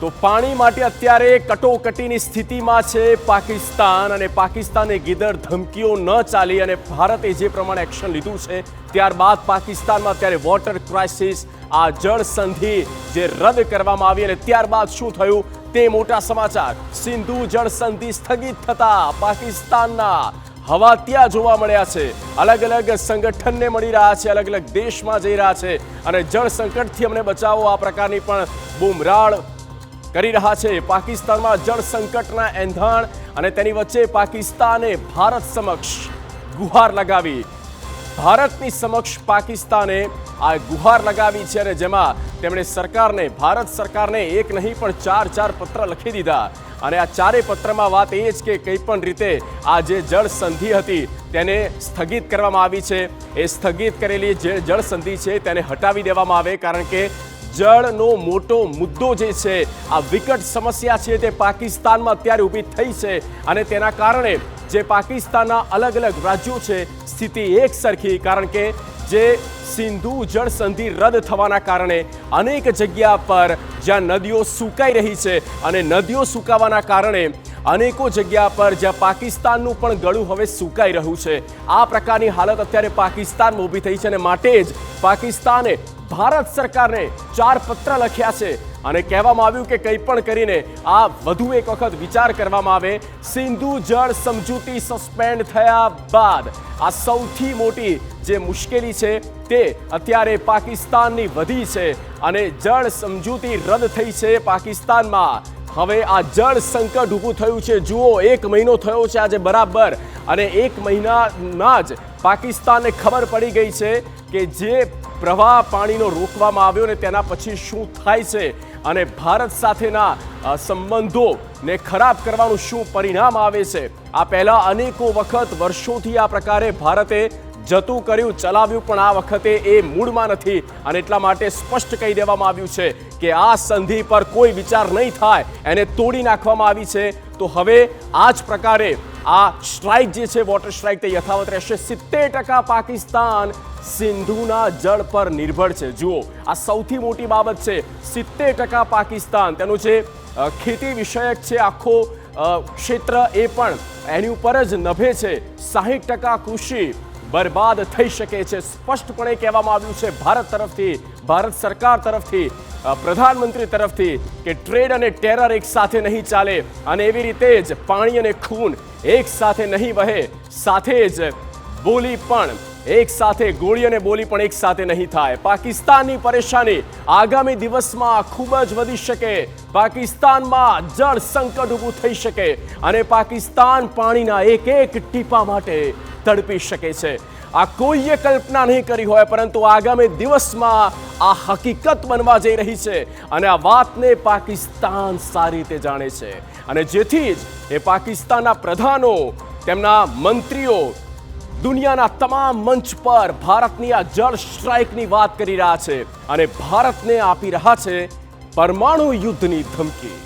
તો પાણી માટે અત્યારે કટોકટીની સ્થિતિમાં છે પાકિસ્તાન અને પાકિસ્તાને ગીદર ધમકીઓ ન ચાલી અને ભારતે જે પ્રમાણે એક્શન લીધું છે, ત્યારબાદ પાકિસ્તાનમાં અત્યારે વોટર ક્રાઇસિસ, આ જળ સંધિ જે રદ કરવામાં આવી અને ત્યારબાદ શું થયું તે મોટા સમાચાર. સિંધુ જળ સંધિ સ્થગિત થતા પાકિસ્તાનના હવા ત્યાં જોવા મળ્યા છે. અલગ અલગ સંગઠનને મળી રહ્યા છે, અલગ અલગ દેશમાં જઈ રહ્યા છે અને જળ સંકટથી અમને બચાવો આ પ્રકારની પણ બૂમરાળ કરી રહ્યા છે. પાકિસ્તાનમાં જળ સંકટના એંધાણ અને તેની વચ્ચે પાકિસ્તાને ભારત સમક્ષ ગુહાર લગાવી. ભારતની સમક્ષ પાકિસ્તાને આ ગુહાર લગાવી છે અને જેમાં તેમણે સરકારને, ભારત સરકારને એક નહીં પણ ચાર ચાર પત્ર લખી દીધા. અને આ ચારે પત્રમાં વાત એ જ કે કંઈ પણ રીતે આ જે જળ સંધિ હતી તેને સ્થગિત કરવામાં આવી છે. એ સ્થગિત કરેલી જે જળ સંધિ છે તેને હટાવી દેવામાં આવે કારણ કે જળનો મોટો મુદ્દો જે છે, આ વિકટ સમસ્યા છે તે પાકિસ્તાનમાં અત્યારે ઊભી થઈ છે અને તેના કારણે જે પાકિસ્તાનના અલગ અલગ રાજ્યો છે, સ્થિતિ એક સરખી, કારણ કે જે સિંધુ જળ સંધિ રદ થવાના કારણે અનેક જગ્યા પર જ્યાં નદીઓ સુકાઈ રહી છે અને નદીઓ સુકાવાના કારણે અનેકો જગ્યા પર જ્યાં પાકિસ્તાનનું પણ ગળું હવે સુકાઈ રહ્યું છે. આ પ્રકારની હાલત અત્યારે પાકિસ્તાનમાં ઊભી થઈ છે અને માટે જ પાકિસ્તાને ભારત સરકારને ચાર પત્ર લખ્યા છે અને કહેવામાં આવ્યું કે કંઈ પણ કરીને આ વધુ એક વખત વિચાર કરવામાં આવે. સિંધુ જળ સમજૂતી સસ્પેન્ડ થયા બાદ આ સૌથી મોટી જે મુશ્કેલી છે તે અત્યારે પાકિસ્તાનની વધી છે અને જળ સમજૂતી રદ થઈ છે પાકિસ્તાનમાં. હવે આ જળ સંકટ ઊભું થયું છે. જુઓ, એક મહિનો થયો છે આજે બરાબર અને એક મહિનામાં જ પાકિસ્તાનને ખબર પડી ગઈ છે કે જે પ્રવાહ પાણીનો રોકવામાં આવ્યો ને તેના પછી શું થાય છે અને ભારત સાથેના સંબંધોને ખરાબ કરવાનું શું પરિણામ આવે છે? આ પહેલાં અનેકો વખત વર્ષોથી આ પ્રકારે ભારતે જતું કર્યું, ચલાવ્યું, પણ આ વખતે એ મૂળમાં નથી. અને એટલા માટે સ્પષ્ટ કહી દેવામાં આવ્યું છે કે આ સંધિ પર કોઈ વિચાર નહીં થાય. એને તોડી નાખવામાં આવી છે. તો હવે આ જ પ્રકારે આ સ્ટ્રાઇક જે છે, વોટર સ્ટ્રાઇક તે યથાવત રહેશે. સિત્તેર ટકા પાકિસ્તાન સિંધુના જળ પર નિર્ભર છે. જુઓ, આ સૌથી મોટી બાબત છે, સિત્તેર ટકા પાકિસ્તાન. તેનું જે ખેતી વિષયક છે, આખો ક્ષેત્ર એ પણ એની ઉપર જ નભે છે. સાહીઠ ટકા કૃષિ બરબાદ થઈ શકે છે. સ્પષ્ટપણે કહેવામાં આવ્યું છે, ભારત તરફથી, ભારત સરકાર તરફથી પ્રધાનમંત્રી તરફથી કે ટ્રેડ અને ટેરર એક સાથે નહીં ચાલે અને એવી રીતે જ પાણી અને ખૂન એક સાથે નહીં વહે, સાથે જ બોલી પણ એક સાથે, ગોળી અને બોલી પણ એક સાથે નહીં થાય. પાકિસ્તાનની પરેશાની આગામી દિવસમાં ખૂબ જ વધી શકે. પાકિસ્તાનમાં જળ સંકટ ઊભું થઈ શકે અને પાકિસ્તાન પાણીના એક એક ટીપા માટે તડપી શકે છે. આ કોઈએ કલ્પના નહીં કરી હોય, પરંતુ આગામી દિવસમાં આ હકીકત બનવા જઈ રહી છે અને આ વાતને પાકિસ્તાન સારી રીતે જાણે છે. અને જેથી જ એ પાકિસ્તાનના પ્રધાનો, તેમના મંત્રીઓ, દુનિયાના તમામ મંચ પર ભારતની આ જળ સ્ટ્રાઇકની વાત કરી રહ્યા છે અને ભારતને આપી રહ્યા છે પરમાણુ યુદ્ધની ધમકી.